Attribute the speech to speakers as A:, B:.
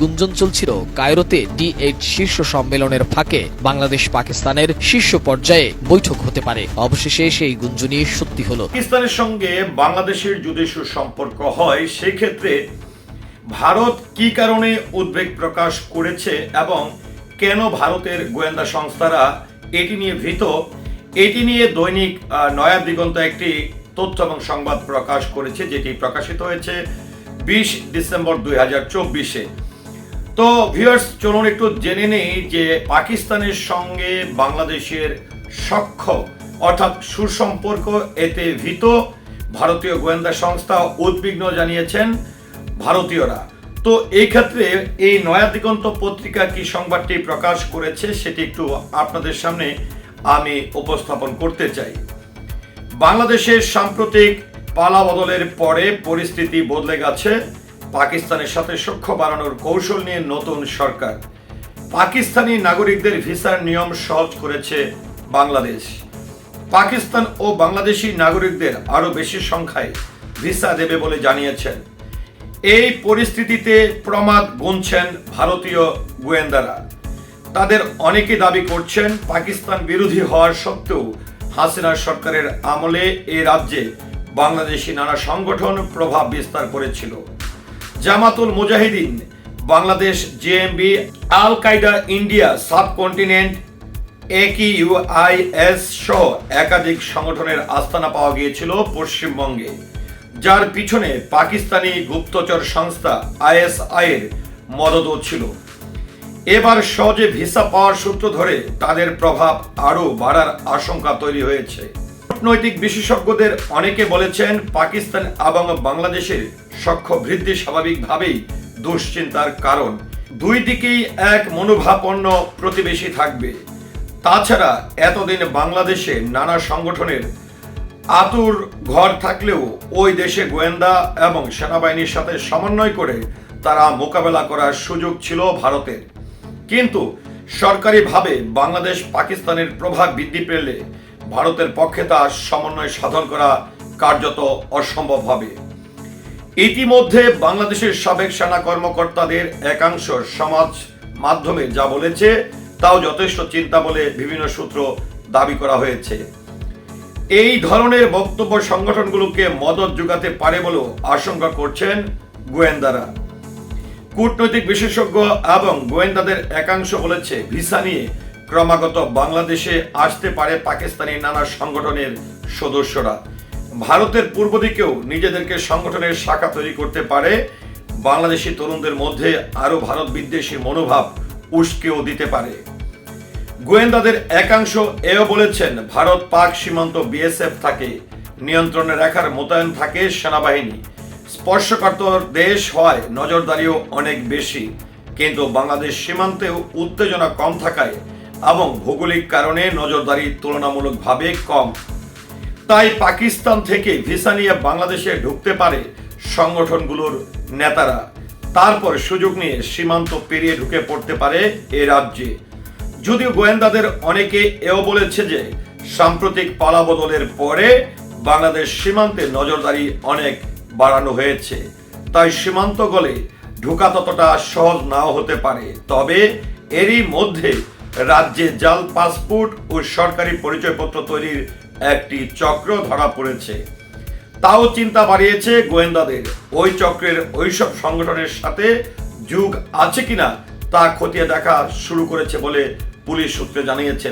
A: গুঞ্জন চলছিল। কায়রোতে D eight শীর্ষ সম্মেলনের ফাঁকে বাংলাদেশ পাকিস্তানের শীর্ষ পর্যায়ে বৈঠক হতে পারে। অবশেষে সেই গুঞ্জনই সত্যি হলো।
B: পাকিস্তানের সঙ্গে বাংলাদেশের যদি সুসম্পর্ক হয়, সেক্ষেত্রে ভারত কি কারণে উদ্বেগ প্রকাশ করেছে এবং কেন ভারতের গোয়েন্দা সংস্থারা এটি নিয়ে ভীত? এটি নিয়ে দৈনিক নয়া দিগন্ত একটি তথ্য এবং সংবাদ প্রকাশ করেছে, যেটি প্রকাশিত হয়েছে বিশ ডিসেম্বর দুই হাজার চব্বিশে। তো ভিউয়ার্স চলুন একটু জেনে নেই যে পাকিস্তানের সঙ্গে বাংলাদেশের সখ্য অর্থাৎ সুসম্পর্ক এতে ভীত ভারতীয় গোয়েন্দা সংস্থা উদ্বিগ্ন জানিয়েছেন ভারতীয়রা। তো এই ক্ষেত্রে এই নয়া দিগন্ত পত্রিকা কি সংবাদটি প্রকাশ করেছে সেটি একটু আপনাদের সামনে আমি উপস্থাপন করতে চাই। বাংলাদেশের সাম্প্রতিক পালা বদলের পরে পরিস্থিতি বদলে গেছে। পাকিস্তানের সাথে সখ্য বাড়ানোর কৌশল নিয়ে নতুন সরকার। পাকিস্তানি নাগরিকদের ভিসার নিয়ম সহজ করেছে বাংলাদেশ। পাকিস্তান ও বাংলাদেশি নাগরিকদের আরও বেশি সংখ্যায় ভিসা দেবে বলে জানিয়েছেন। এই পরিস্থিতিতে প্রমাদ গুনছেন ভারতীয় গোয়েন্দারা। তাদের অনেকে দাবি করছেন, পাকিস্তান বিরোধী হওয়ার সত্ত্বেও হাসিনা সরকারের আমলে এই রাজ্যে বাংলাদেশি নানা সংগঠন প্রভাব বিস্তার করেছিল। জামাতুল মুজাহিদিন, বাংলাদেশ জেএমবি আল কায়দা ইন্ডিয়া সাবকন্টিনেন্ট একিউআইএস সহ একাধিক সংগঠনের আস্তানা পাওয়া গিয়েছিল পশ্চিমবঙ্গে, যার পিছনে পাকিস্তানি গুপ্তচর সংস্থা আইএসআই এর মদতও ছিল। এবার সহজে ভিসা পাওয়ার সূত্র ধরে তাদের প্রভাব আরও বাড়ার আশঙ্কা তৈরি হয়েছে। কূটনৈতিক বিশেষজ্ঞদের অনেকে বলেছেন পাকিস্তান এবং বাংলাদেশের সখ্য বৃদ্ধি স্বাভাবিকভাবেই দুশ্চিন্তার কারণ। দুই দিকেই এক মনোভাপন্ন প্রতিবেশী থাকবে। তাছাড়া এতদিন বাংলাদেশে নানা সংগঠনের আতুর ঘর থাকলেও ওই দেশে গোয়েন্দা এবং সেনাবাহিনীর সাথে সমন্বয় করে তারা মোকাবেলা করার সুযোগ ছিল ভারতের। কিন্তু সরকারিভাবে বাংলাদেশ পাকিস্তানের প্রভাব বৃদ্ধি পেলে ভারতের পক্ষে তা সমন্বয় সাধন করা কার্যত অসম্ভব হবে। ইতিমধ্যে বাংলাদেশের সাবেক সেনা কর্মকর্তাদের একাংশ সমাজ মাধ্যমে যা বলেছে, তাও যথেষ্ট চিন্তা বলে বিভিন্ন সূত্র দাবি করা হয়েছে। এই ধরনের বক্তব্য সংগঠনগুলোকে মদত যোগাতে পারে বলেও আশঙ্কা করছেন গোয়েন্দারা। কূটনৈতিক বিশেষজ্ঞ এবং গোয়েন্দাদের একাংশ বলেছে, ভিসা নিয়ে ক্রমাগত বাংলাদেশে আসতে পারে পাকিস্তানি নানা সংগঠনের সদস্যরা। ভারতের পূর্ব দিকেও নিজেদেরকে সংগঠনের শাখা তৈরি করতে পারে। বাংলাদেশি তরুণদের মধ্যে আরও ভারত বিদ্বেষী মনোভাব উস্কেও দিতে পারে। গোয়েন্দাদের একাংশ এও বলেছেন, ভারত পাক সীমান্ত বিএসএফ থাকে, নিয়ন্ত্রণে রাখার মোতায়েন থাকে সেনাবাহিনী। স্পর্শকাতর দেশ হয় নজরদারিও অনেক বেশি। কিন্তু বাংলাদেশ সীমান্তেও উত্তেজনা কম থাকায় এবং ভৌগোলিক কারণে নজরদারি তুলনামূলকভাবে কম। তাই পাকিস্তান থেকে ভিসা নিয়ে বাংলাদেশে ঢুকতে পারে সংগঠনগুলোর নেতারা। তারপর সুযোগ নিয়ে সীমান্ত পেরিয়ে ঢুকে পড়তে পারে এ রাজ্যে। যদিও গোয়েন্দাদের অনেকে এও বলেছে যে, সাম্প্রতিক পালাবদলের পরে বাংলাদেশ সীমান্তে নজরদারি অনেক বাড়ানো হয়েছে। তাই সীমান্ত গলে ঢোকা ততটা সহজ নাও হতে পারে। তবে এরই মধ্যে রাজ্যে জাল, পাসপোর্ট ও সরকারি পরিচয়পত্র তৈরির একটি চক্র ধরা পড়েছে। তাও চিন্তা বাড়িয়েছে গোয়েন্দাদের। ওই চক্রের ওইসব সংগঠনের সাথে যুগ আছে কিনা তা খতিয়ে দেখা শুরু করেছে বলে পুলিশ সূত্রে জানিয়েছে।